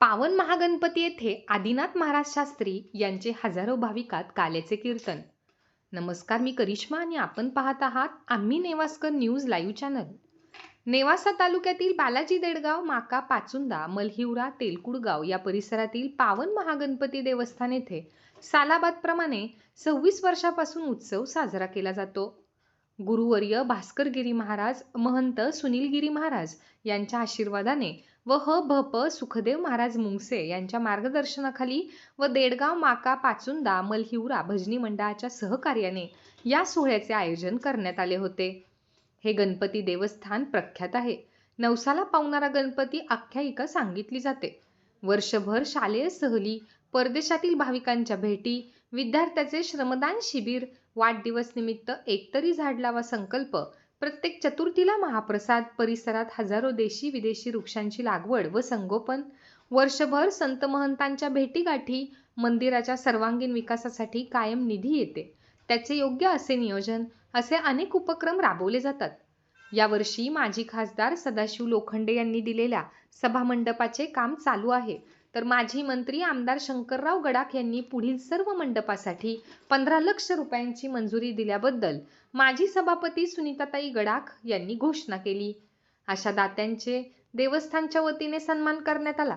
पावन महागणपती येथे आदिनाथ महाराज शास्त्री यांचे हजारो भाविकात काल्याचे कीर्तन. नमस्कार मी करिश्मा आणि आपण पाहत आहात आम्ही Nevaskar news live channel. Nevasa तालुक्यातील बालाजी देडगाव माका पाचुंदा मलहिवरा तेलकुडगाव या परिसरातील पावन महागणपती देवस्थान येथे सालाबादप्रमाणे सव्वीस वर्षापासून उत्सव साजरा केला जातो. गुरुवर्य भास्करगिरी महाराज महंत सुनीलगिरी महाराज यांच्या आशीर्वादाने व ह भ प सुखदेव महाराज मुंगसे यांच्या मार्गदर्शनाखाली व देडगाव माका पाचुंदा मलहिवरा भजनी मंडळाच्या सहकार्याने या सोहळ्याचे आयोजन करण्यात आले होते. हे गणपती देवस्थान प्रख्यात आहे. नवसाला पावणारा गणपती आख्यायिका सांगितली जाते. वर्षभर शालेय सहली परदेशातील भाविकांच्या भेटी विद्यार्थ्याचे श्रमदान शिबिर वाढदिवस निमित्त एकतरी झाड लावा संकल्प प्रत्येक चतुर्थीला महाप्रसाद परिसरात हजारो देशी विदेशी वृक्षांची लागवड व संगोपन. वर्षभर संत महंतांच्या भेटीगाठी मंदिराच्या सर्वांगीण विकासासाठी कायम निधी येते. त्याचे योग्य असे नियोजन असे अनेक उपक्रम राबवले जातात. यावर्षी माजी खासदार सदाशिव लोखंडे यांनी दिलेल्या सभामंडपाचे काम चालू आहे. तर माजी मंत्री आमदार शंकरराव गडाख यांनी पुढील सर्व मंडपासाठी पंधरा लक्ष रुपयांची मंजुरी दिल्याबद्दल माजी सभापती सुनीताताई गडाख यांनी घोषणा केली. अशा दात्यांचे देवस्थानच्या वतीने सन्मान करण्यात आला.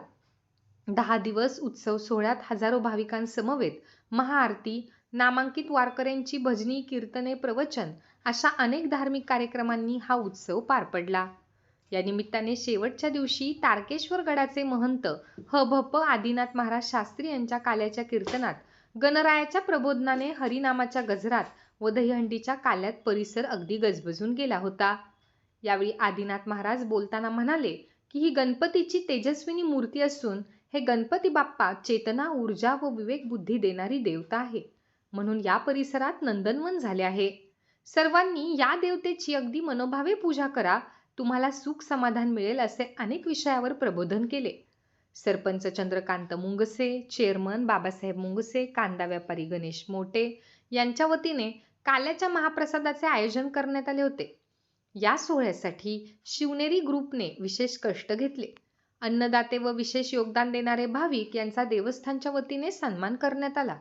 दहा दिवस उत्सव सोहळ्यात हजारो भाविकांसमवेत महाआरती नामांकित वारकऱ्यांची भजनी कीर्तने प्रवचन अशा अनेक धार्मिक कार्यक्रमांनी हा उत्सव पार पडला. या निमित्ताने शेवटच्या दिवशी तारकेश्वर गडाचे महंत ह भ प आदिनाथ महाराज शास्त्री यांच्या काल्याच्या कीर्तनात गणरायाच्या प्रबोधनाने हरिनामाच्या गजरात व दहीहंडीच्या काल्यात परिसर अगदी गजबजून गेला होता. यावेळी आदिनाथ महाराज बोलताना म्हणाले की ही गणपतीची तेजस्विनी मूर्ती असून हे गणपती बाप्पा चेतना ऊर्जा व विवेक बुद्धी देणारी देवता आहे. म्हणून या परिसरात नंदनवन झाले आहे. सर्वांनी या देवतेची अगदी मनोभावे पूजा करा तुम्हाला सुख समाधान मिळेल असे अनेक विषयावर प्रबोधन केले. सरपंच चंद्रकांत मुंगसे चेअरमन बाबासाहेब मुंगसे कांदा व्यापारी गणेश मोटे यांच्या वतीने काल्याच्या महाप्रसादाचे आयोजन करण्यात आले होते. या सोहळ्यासाठी शिवनेरी ग्रुपने विशेष कष्ट घेतले. अन्नदाते व विशेष योगदान देणारे भाविक यांचा देवस्थानच्या वतीने सन्मान करण्यात आला.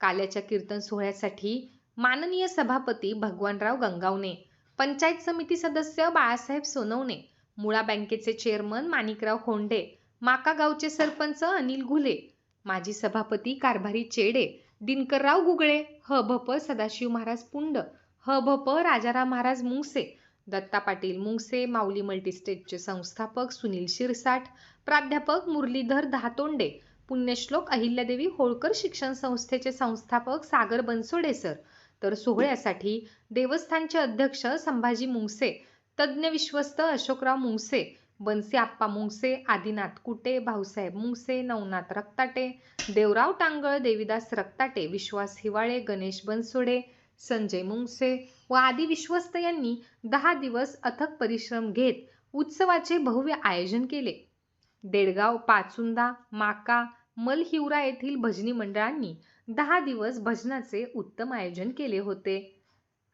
काल्याच्या कीर्तन सोहळ्यासाठी माननीय सभापती भगवानराव गंगावणे पंचायत समिती सदस्य बाळासाहेब सोनवणे मुळा बँकेचे चेअरमन माणिकराव खोंडे माका गावचे सरपंच अनिल घुले माजी सभापती कारभारी चेडे दिनकरराव गुगळे ह. भ. प. सदाशिव महाराज पुंड ह. भ. प. राजाराम महाराज मुंगसे दत्ता पाटील मुंगसे माऊली मल्टीस्टेटचे संस्थापक सुनील शिरसाठ प्राध्यापक मुरलीधर दहातोंडे पुण्यश्लोक अहिल्यादेवी होळकर शिक्षण संस्थेचे संस्थापक सागर बनसोडे सर तर सोहळ्यासाठी देवस्थानचे अध्यक्ष संभाजी मुंगसे तज्ज्ञ विश्वस्त अशोकराव मुंगसे बनसे आप्पा मुंगसे आदिनाथ कुटे भाऊसाहेब मुंगसे नवनाथ रक्ताटे देवराव टांगळ देविदास रक्ताटे विश्वास हिवाळे गणेश बनसोडे संजय मुंगसे व आदी विश्वस्त यांनी दहा दिवस अथक परिश्रम घेत उत्सवाचे भव्य आयोजन केले. देडगाव पाचुंदा माका मलहिवरा येथील भजनी मंडळांनी दहा दिवस भजनाचे उत्तम आयोजन केले होते.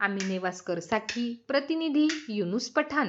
आम्ही नेवास्करसाठी प्रतिनिधी युनुस पठाण.